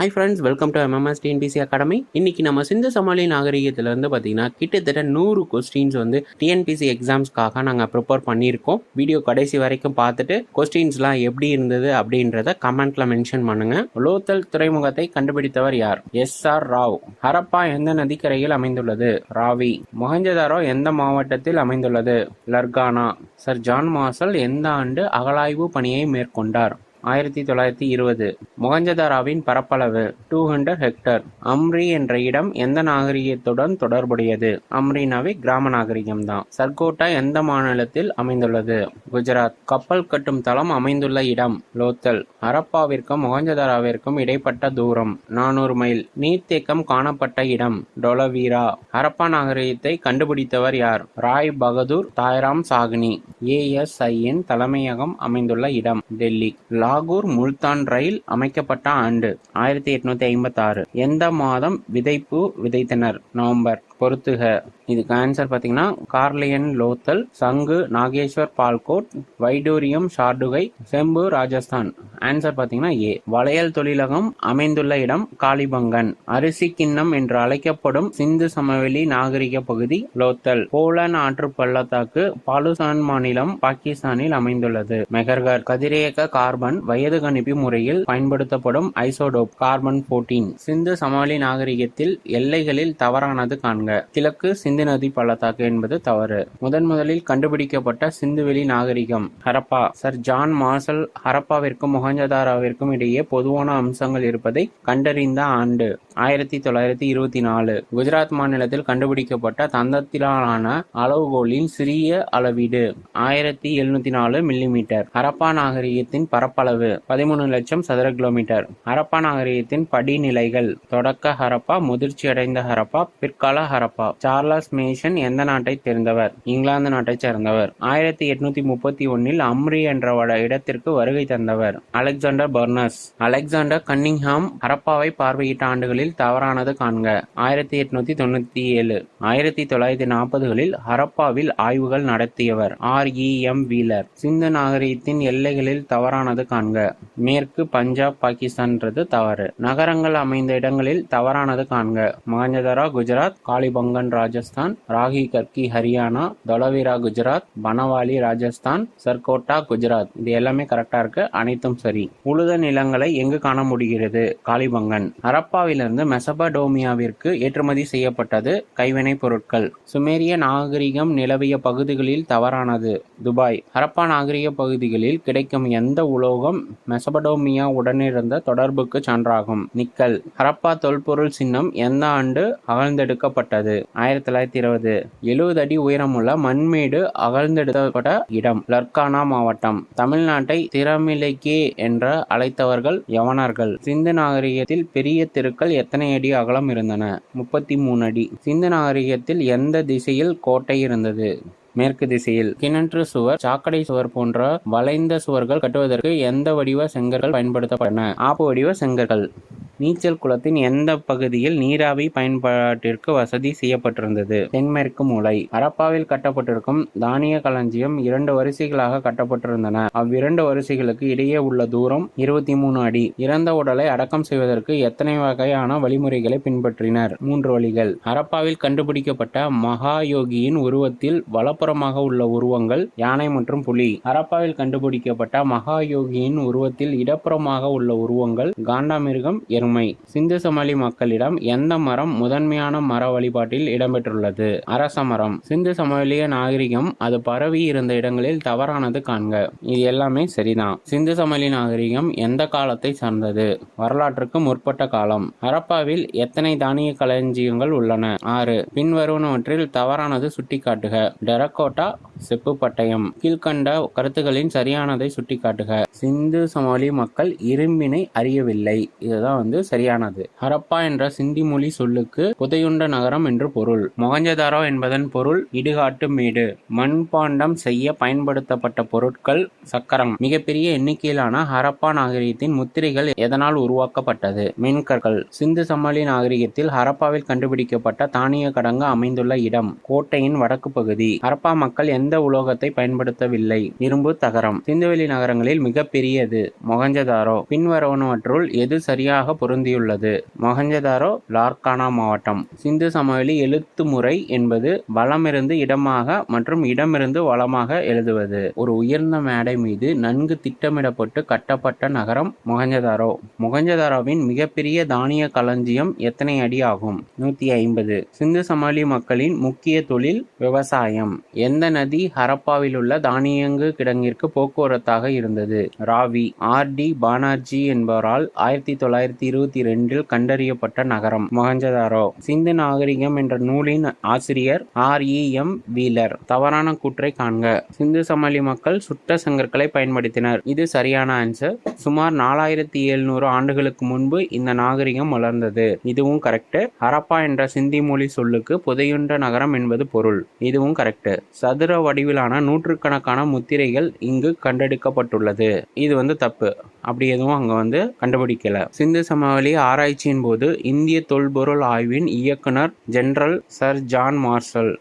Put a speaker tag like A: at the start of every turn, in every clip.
A: Hi friends welcome to MMS TNPSC academy இன்னைக்கு நம்ம சிந்து சமாளி நாகரிகத்தில் இருந்து பார்த்தீங்கன்னா கிட்டத்தட்ட நூறு கொஸ்டின்ஸ் வந்து டிஎன்பிசி எக்ஸாம்ஸ்க்காக நாங்கள் ப்ரிப்பேர் பண்ணியிருக்கோம். வீடியோ கடைசி வரைக்கும் பார்த்துட்டு கொஸ்டின்ஸ்லாம் எப்படி இருந்தது அப்படின்றத கமெண்ட்ல மென்ஷன் பண்ணுங்க. லோத்தல் துறைமுகத்தை கண்டுபிடித்தவர் யார்? S R Rao. ஹரப்பா எந்த நதிக்கரையில் அமைந்துள்ளது? ராவி. மொஹஞ்சதாரோ எந்த மாவட்டத்தில் அமைந்துள்ளது? லர்கானா. சர் ஜான் மாசல் எந்த ஆண்டு அகலாய்வு பணியை மேற்கொண்டார்? ஆயிரத்தி தொள்ளாயிரத்தி இருபது. மொகஞ்சதாராவின் பரப்பளவு டூ ஹண்ட்ரட் ஹெக்டர் அம்ரி என்ற இடம் எந்த நாகரிகத்துடன் தொடர்புடையது? அம்ரினாவே கிராம நாகரிகம் தான் சர்கோட்டா எந்த மாநிலத்தில் அமைந்துள்ளது? குஜராத். கப்பல் கட்டும் தளம் அமைந்துள்ள இடம் லோத்தல். ஹரப்பாவிற்கும் மொகஞ்சதாராவிற்கும் இடைப்பட்ட தூரம் நானூறு மைல். நீர்த்தேக்கம் காணப்பட்ட இடம் டொலவீரா. ஹரப்பா நாகரிகத்தை கண்டுபிடித்தவர் யார்? ராய் பகதூர் தாய்ராம் சாக்னி. ஏஎஸ்ஐயின் தலைமையகம் அமைந்துள்ள இடம் டெல்லி. லாகூர் முல்தான் ரயில் அமைக்கப்பட்ட ஆண்டு ஆயிரத்தி எட்நூத்தி ஐம்பத்தி ஆறு எந்த மாதம் விதைப்பு விதைத்தனர்? நவம்பர். பொறுத்துக. இதுக்கு ஆன்சர் பார்த்தீங்கன்னா கார்லியன் லோத்தல் சங்கு நாகேஸ்வர் பால்கோட் வைடூரியம் ஷார்டுகை செம்பு ராஜஸ்தான். ஆன்சர் பார்த்தீங்கன்னா ஏ. வளையல் தொழிலகம் அமைந்துள்ள இடம் காளிபங்கன். அரிசி கிண்ணம் என்று அழைக்கப்படும் சிந்து சமவெளி நாகரிக பகுதி லோத்தல். போலன் ஆற்று பள்ளத்தாக்கு பாலுசான் மாநிலம் பாகிஸ்தானில் அமைந்துள்ளது. மெகர்கர். கதிரியக்க கார்பன் வயது கணிப்பு முறையில் பயன்படுத்தப்படும் ஐசோடோப் கார்பன் போர்டீன் சிந்து சமவெளி நாகரிகத்தில் எல்லைகளில் தவறானது காண்க. கிழக்கு சிந்து நதி பள்ளத்தாக்கு என்பது தவறு. முதன் முதலில் கண்டுபிடிக்கப்பட்ட சிந்துவெளி நாகரிகம் ஹரப்பா. சர் ஜான் மார்சல் ஹரப்பாவிற்கும் மொஹஞ்சதாராவிற்கும் இடையே பொதுவான அம்சங்கள் இருப்பதை கண்டறிந்த ஆண்டு. ஆயிரத்தி தொள்ளாயிரத்தி இருபத்தி நாலு குஜராத் மாநிலத்தில் கண்டுபிடிக்கப்பட்ட தந்தத்திலான அளவுகோலின் சிறிய அளவீடு ஆயிரத்தி எழுநூத்தி நாலு மில்லிமீட்டர். ஹரப்பா நாகரிகத்தின் பரப்பளவு பதிமூணு லட்சம் சதுர கிலோமீட்டர். ஹரப்பா நாகரிகத்தின் படிநிலைகள் தொடக்க ஹரப்பா முதிர்ச்சியடைந்த ஹரப்பா பிற்கால ஹரப்பா. சார்லஸ் மேஷன் எந்த நாட்டை சேர்ந்தவர்? இங்கிலாந்து நாட்டைச் சேர்ந்தவர். ஆயிரத்தி எட்நூத்தி முப்பத்தி ஒன்னில் அம்ரி என்ற வட இடத்திற்கு வருகை தந்தவர் அலெக்சாண்டர் பர்னஸ். அலெக்சாண்டர் கன்னிங்ஹாம் ஹரப்பாவை பார்வையிட்ட ஆண்டுகளில் தவறானது காண்க. ஆயிரத்தி எட்நூத்தி தொண்ணூத்தி ஏழு ஆயிரத்தி தொள்ளாயிரத்தி நாற்பதுகளில் ஹரப்பாவில் ஆய்வுகள் நடத்தியவர் R. E. M. Wheeler. Sindhu நாகரிகத்தின் எல்லைகளில் தவறானது காண்க. மேற்கு பஞ்சாப் பாகிஸ்தான்ன்றது தவறு. நகரங்கள் அமைந்த இடங்களில் தவறானது காண்க. மகஞ்சதரா குஜராத் காளிபங்கன் ராஜஸ்தான் ராகி கர்கி ஹரியானா தொலவீரா குஜராத் பனவாலி ராஜஸ்தான் சர்கோட்டா குஜராத். இது எல்லாமே கரெக்டா இருக்கு. அனைத்தும் சரி. உழுத நிலங்களை எங்கு காண முடிகிறது? காளிபங்கன். ஹரப்பாவிலிருந்து மெசபடோமியாவிற்கு ஏற்றுமதி செய்யப்பட்டது கைவினைப் பொருட்கள். சுமேரிய நாகரிகம் நிலவிய பகுதிகளில் தவறானது. துபாய். ஹரப்பா நாகரிக பகுதிகளில் கிடைக்கும் எந்த உலோகம் மெசபடோமியா உடனிருந்த தொடர்புக்கு சான்றாகும். நிக்கல். ஹரப்பா தொல்பொருள் சின்னம் எந்த ஆண்டு அகழ்ந்தெடுக்கப்பட்டது? ஆயிரத்தி தொள்ளாயிரத்தி இருபது. எழுபது அடி உயரமுள்ள மண்மேடு அகழ்ந்தெடுக்கப்பட்ட இடம் லர்கானா மாவட்டம். தமிழ்நாட்டை திறமிலைக்கே என்று அழைத்தவர்கள் யவனர்கள். சிந்து நாகரிகத்தில் பெரிய தெருக்கள் எத்தனை அடி அகலம் இருந்தன? முப்பத்தி மூணு அடி. சிந்து நாகரிகத்தில் எந்த திசையில் கோட்டை இருந்தது? மேற்கு திசையில். கிணற்று சுவர் சாக்கடை சுவர் போன்ற வளைந்த சுவர்கள் கட்டுவதற்கு எந்த வடிவ செங்கற்கள் பயன்படுத்தப்பட்டன? ஆப்பு வடிவ செங்கற்கள். நீச்சல் குளத்தின் எந்த பகுதியில் நீராவி பயன்பாட்டிற்கு வசதி செய்யப்பட்டிருந்தது? தென்மேற்கு மூலை. ஹரப்பாவில் கட்டப்பட்டிருக்கும் தானிய களஞ்சியம் இரண்டு வரிசைகளாக கட்டப்பட்டிருந்தன. அவ்விரண்டு வரிசைகளுக்கு இடையே உள்ள தூரம் இருபத்தி மூணு அடி. இறந்த உடலை அடக்கம் செய்வதற்கு எத்தனை வகையான வழிமுறைகளை பின்பற்றினர்? மூன்று வழிகள். ஹரப்பாவில் கண்டுபிடிக்கப்பட்ட மகாயோகியின் உருவத்தில் வள வலப்புறமாக உள்ள உருவங்கள் யானை மற்றும் புலி. ஹரப்பாவில் கண்டுபிடிக்கப்பட்ட மகா யோகியின் உருவத்தில் இடப்புறமாக உள்ள உருவங்கள் காண்டாமிருகம் எருமை. சிந்து சமவெளி மக்களிடம் எந்த மரம் முதன்மையான மர வழிபாட்டில் இடம்பெற்றுள்ளது? அரச மரம். சிந்து சமவெளிய நாகரிகம் அது பரவி இருந்த இடங்களில் தவறானது காண்க. இது எல்லாமே சரிதான் சிந்து சமவெளி நாகரிகம் எந்த காலத்தை சார்ந்தது? வரலாற்றுக்கு முற்பட்ட காலம். ஹரப்பாவில் எத்தனை தானிய களஞ்சியங்கள் உள்ளன? ஆறு. பின்வருவனவற்றில் தவறானது சுட்டிக்காட்டுக. டெரக் டெரக்கோட்டா செப்பு பட்டயம். கீழ்கண்ட கருத்துகளின் சரியானதை சுட்டிக்காட்டுக. சிந்து சமவெளி மக்கள் இரும்பினை அறியவில்லை. இதுதான் வந்து சரியானது. ஹரப்பா என்ற சிந்தி மொழி சொல்லுக்கு புதையுண்ட நகரம் என்று பொருள். மொகஞ்சதாரோ என்பதன் பொருள் இடுகாட்டு மேடு. மண்பாண்டம் செய்ய பயன்படுத்தப்பட்ட பொருட்கள் சக்கரம். மிகப்பெரிய எண்ணிக்கையிலான ஹரப்பா நாகரிகத்தின் முத்திரைகள் எதனால் உருவாக்கப்பட்டது? மென்கற்கள். சிந்து சமவெளி நாகரிகத்தில் ஹரப்பாவில் கண்டுபிடிக்கப்பட்ட தானிய கடங்கு அமைந்துள்ள இடம் கோட்டையின் வடக்கு பகுதி. ஹரப்பா மக்கள் எந்த உலோகத்தை பயன்படுத்தவில்லை? இரும்பு தகரம். சிந்துவெளி நகரங்களில் மிகப்பெரியது மொகஞ்சதாரோ. பின்வருவனவற்றுள் எது சரியாக பொருந்தியுள்ளது? மொகஞ்சதாரோ லார்கானா மாவட்டம். சிந்து சமவெளி எழுத்து முறை என்பது வலமிருந்து இடமாக மற்றும் இடமிருந்து வளமாக எழுதுவது. ஒரு உயர்ந்த மேடை மீது நன்கு திட்டமிடப்பட்டு கட்டப்பட்ட நகரம் மொகஞ்சதாரோ. மொகஞ்சதாரோவின் மிகப்பெரிய தானிய களஞ்சியம் எத்தனை அடி ஆகும்? நூத்தி ஐம்பது. சிந்து சமவெளி மக்களின் முக்கிய தொழில் விவசாயம். எந்த நதி ஹரப்பாவில் உள்ள தானியங்கு கிடங்கிற்கு போக்குவரத்தாக இருந்தது? ராவி. ஆர். டி. பானர்ஜி என்பவரால் ஆயிரத்தி தொள்ளாயிரத்தி இருபத்தி ரெண்டில் கண்டறியப்பட்ட நகரம். மொஹஞ்சதாரோ சிந்து நாகரிகம் என்ற நூலின் ஆசிரியர் ஆர். இ. எம். வீலர். தவறான கூற்றை காண்க. சிந்து சமளி மக்கள் சுட்ட செங்கற்களை பயன்படுத்தினர். இது சரியான ஆன்சர் சுமார் நாலாயிரத்தி எழுநூறு ஆண்டுகளுக்கு முன்பு இந்த நாகரிகம் வளர்ந்தது. இதுவும் கரெக்ட் ஹரப்பா என்ற சிந்தி மொழி சொல்லுக்கு புதையுண்ட நகரம் என்பது பொருள். இதுவும் கரெக்ட் சதுர வடிவிலான நூற்றுக்கணக்கான முத்திரைகள் இங்கு கண்டெடுக்கப்பட்டுள்ளது. இது வந்து தப்பு. அப்படி எதுவும் அங்க வந்து கண்டுபிடிக்கல. சிந்து சமவெளி ஆராய்ச்சியின் போது இந்திய தொல்பொருள் ஆய்வின் இயக்குனர் general sir John Marshall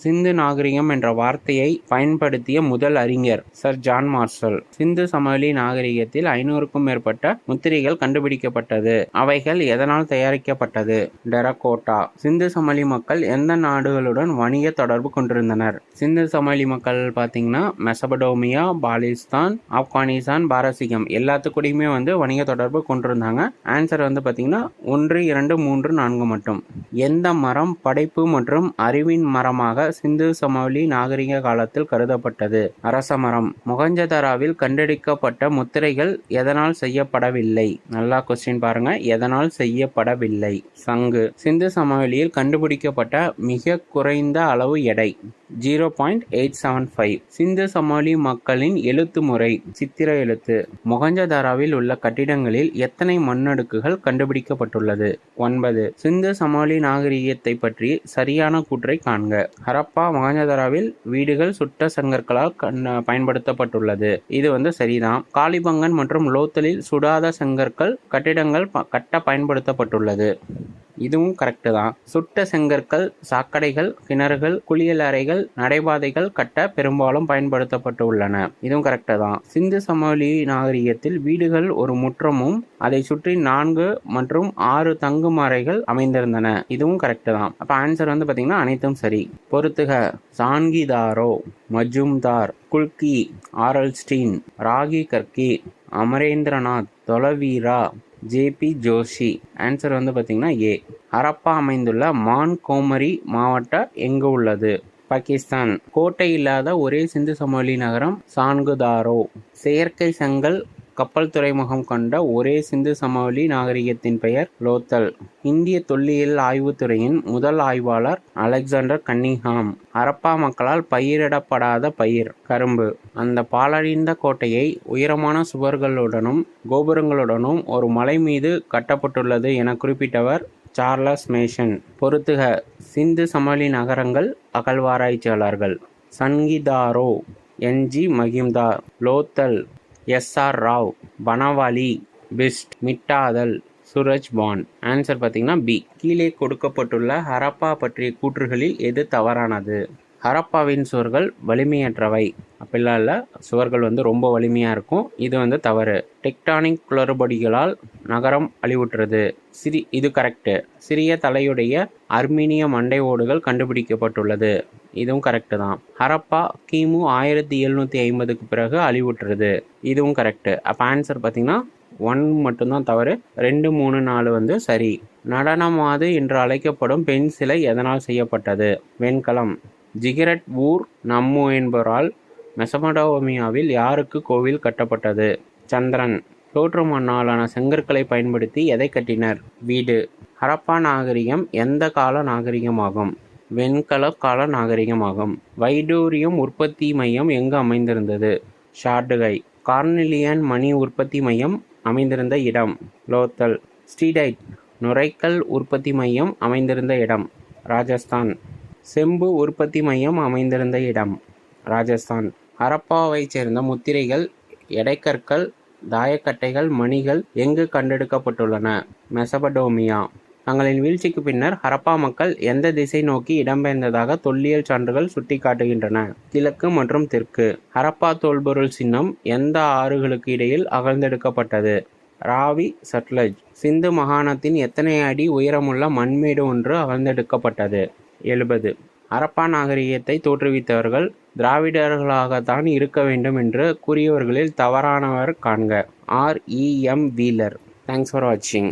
A: Sindhu நாகரிகம் என்ற வார்த்தையை பயன்படுத்திய முதல் அறிஞர் சர் ஜான் மார்ஷல். சிந்து சமவெளி நாகரிகத்தில் ஐநூறுக்கும் மேற்பட்ட முத்திரைகள் கண்டுபிடிக்கப்பட்டது. அவைகள் எதனால் தயாரிக்கப்பட்டது? டெரகோட்டா. சிந்து சமவெளி மக்கள் எந்த நாடுகளுடன் வணிக தொடர்பு கொண்டிருந்தனர்? சிந்து சமவெளி மக்கள் பார்த்தீங்கன்னா மெசபடோமியா பாலிஸ்தான் ஆப்கானிஸ்தான் பாரசீகம் எல்லாத்துக்கூடையுமே வந்து வணிக தொடர்பு கொண்டிருந்தாங்க. ஆன்சர் வந்து பார்த்தீங்கன்னா ஒன்று இரண்டு மூன்று நான்கு மட்டும். எந்த மரம் படைப்பு மற்றும் அறிவின் மரமாக சிந்து சமவெளி நாகரிக காலத்தில் கருதப்பட்டது. அரச மரம். மொகஞ்சதாராவில் கண்டெடுக்கப்பட்ட முத்திரைகள் எதனால் செய்யப்படவில்லை? நல்லா கொஸ்டின் பாருங்க. எதனால் செய்யப்படவில்லை? சங்கு. சிந்து சமவெளியில் கண்டுபிடிக்கப்பட்ட மிக குறைந்த அளவு எடை zero point eight seven five Sindhu சமாளி மக்களின் எழுத்து முறை சித்திர எழுத்து. மொகஞ்சதாராவில் உள்ள கட்டிடங்களில் எத்தனை மண்ணடுக்குகள் கண்டுபிடிக்கப்பட்டுள்ளது? ஒன்பது. சிந்து சமாளி நாகரிகத்தை பற்றி சரியான கூற்றை காண்க. ஹரப்பா மகாஞ்சதராவில் வீடுகள் சுட்ட செங்கற்களால் கண்- பயன்படுத்தப்பட்டுள்ளது. இது வந்து சரிதான். காளிபங்கன் மற்றும் லோத்தலில் சுடாத செங்கற்கள் கட்டிடங்கள் ப- கட்ட பயன்படுத்தப்பட்டுள்ளது. இதுவும் கரெக்டு தான். சுட்ட செங்கற்கள் சாக்கடைகள் கிணறுகள் குளியல் அறைகள் நடைபாதைகள் கட்ட பெரும்பாலும் பயன்படுத்தப்பட்டு உள்ளன இதுவும் கரெக்டு தான். சிந்து சமவெளி நாகரிகத்தில் வீடுகள் ஒரு முற்றமும் அதை சுற்றி நான்கு மற்றும் ஆறு தங்கும் அறைகள் அமைந்திருந்தன. இதுவும் கரெக்டு தான். அப்ப ஆன்சர் வந்து பாத்தீங்கன்னா அனைத்தும் சரி. பொருத்துக. Chanhudaro Majumdar Kulli Aurel Stein Rakhigarhi Amarendranath Dholavira JP Joshi. Answer வந்து பார்த்தீங்கன்னா ஏ ஹரப்பா அமைந்துள்ள மான் கோமரி மாவட்டம் எங்கு உள்ளது? பாகிஸ்தான். கோட்டை இல்லாத ஒரே சிந்து சமவெளி நகரம் சான்குதாரோ செயற்கை செங்கல் கப்பல் துறைமுகம் கொண்ட ஒரே சிந்து சமவெளி நாகரிகத்தின் பெயர் லோத்தல். இந்திய தொல்லியல் ஆய்வுத்துறையின் முதல் ஆய்வாளர் அலெக்சாண்டர் கன்னிங்ஹாம். ஹரப்பா மக்களால் பயிரிடப்படாத பயிர் கரும்பு. அந்த பாலடைந்த கோட்டையை உயரமான சுவர்களுடனும் கோபுரங்களுடனும் ஒரு மலை மீது கட்டப்பட்டுள்ளது என குறிப்பிட்டவர் சார்லஸ் மேஷன். பொறுத்துக சிந்து சமவெளி நகரங்கள் அகழ்வாராய்ச்சியாளர்கள். Chanhudaro NG Majumdar Lothal S R Rao Banawali Bisht Mitathal Suraj Bhan. Answer பார்த்தீங்கன்னா பி கீழே கொடுக்கப்பட்டுள்ள ஹரப்பா பற்றிய கூற்றுகளில் எது தவறானது? ஹரப்பாவின் சுவர்கள் வலிமையற்றவை. அப்படிலாம் இல்லை சுவர்கள் வந்து ரொம்ப வலிமையாக இருக்கும். இது வந்து தவறு. டெக்டானிக் குளறுபடிகளால் நகரம் அழிவுற்றது. சிறி இது கரெக்டு சிறிய தலையுடைய அர்மீனிய மண்டை ஓடுகள் கண்டுபிடிக்கப்பட்டுள்ளது. இதுவும் கரெக்டு தான். ஹரப்பா கிமு ஆயிரத்தி எழுநூற்றி ஐம்பதுக்கு பிறகு அழிவுட்டுறது இதுவும் கரெக்டு அப்போ ஆன்சர் பார்த்தீங்கன்னா ஒன் மட்டும்தான் தவறு. ரெண்டு மூணு நாலு வந்து சரி. நடனமாது என்று அழைக்கப்படும் பெண் சிலை எதனால் செய்யப்பட்டது? வெண்கலம். ஜிகரட் ஊர் நம்மு என்பவரால் மெசமடோமியாவில் யாருக்கு கோவில் கட்டப்பட்டது? சந்திரன். தோற்று மண்ணாலான செங்கற்களை பயன்படுத்தி எதை கட்டினர்? வீடு. ஹரப்பா நாகரிகம் எந்த கால நாகரிகமாகும்? வெண்கல கால நாகரிகமாகும் வைடூரியம் உற்பத்தி மையம் எங்கு அமைந்திருந்தது? ஷார்டுகை. கார்னிலியன் மணி உற்பத்தி மையம் அமைந்திருந்த இடம். லோத்தல். ஸ்டீடைட். நுரைக்கல் உற்பத்தி மையம் அமைந்திருந்த இடம். ராஜஸ்தான். செம்பு உற்பத்தி மையம் அமைந்திருந்த இடம். ராஜஸ்தான். ஹரப்பாவைச் சேர்ந்த முத்திரைகள் எடைக்கற்கள் தாயக்கட்டைகள் மணிகள் எங்கு கண்டெடுக்கப்பட்டுள்ளன? மெசபடோமியா. தங்களின் வீழ்ச்சிக்கு பின்னர் ஹரப்பா மக்கள் எந்த திசை நோக்கி இடம்பெயர்ந்ததாக தொல்லியல் சான்றுகள் சுட்டிக்காட்டுகின்றன. கிழக்கு மற்றும் தெற்கு. ஹரப்பா தோல்பொருள் சின்னம் எந்த ஆறுகளுக்கு இடையில் அகழ்ந்தெடுக்கப்பட்டது? ராவி சட்லஜ். சிந்து மாகாணத்தின் எத்தனை அடி உயரமுள்ள மண்மேடு ஒன்று அகழ்ந்தெடுக்கப்பட்டது? எழுபது. ஹரப்பா நாகரிகத்தை தோற்றுவித்தவர்கள் திராவிடர்களாகத்தான் இருக்க வேண்டும் என்று கூறியவர்களில் தவறானவர் காண்க. R. E. M. Wheeler. Thanks for வாட்சிங்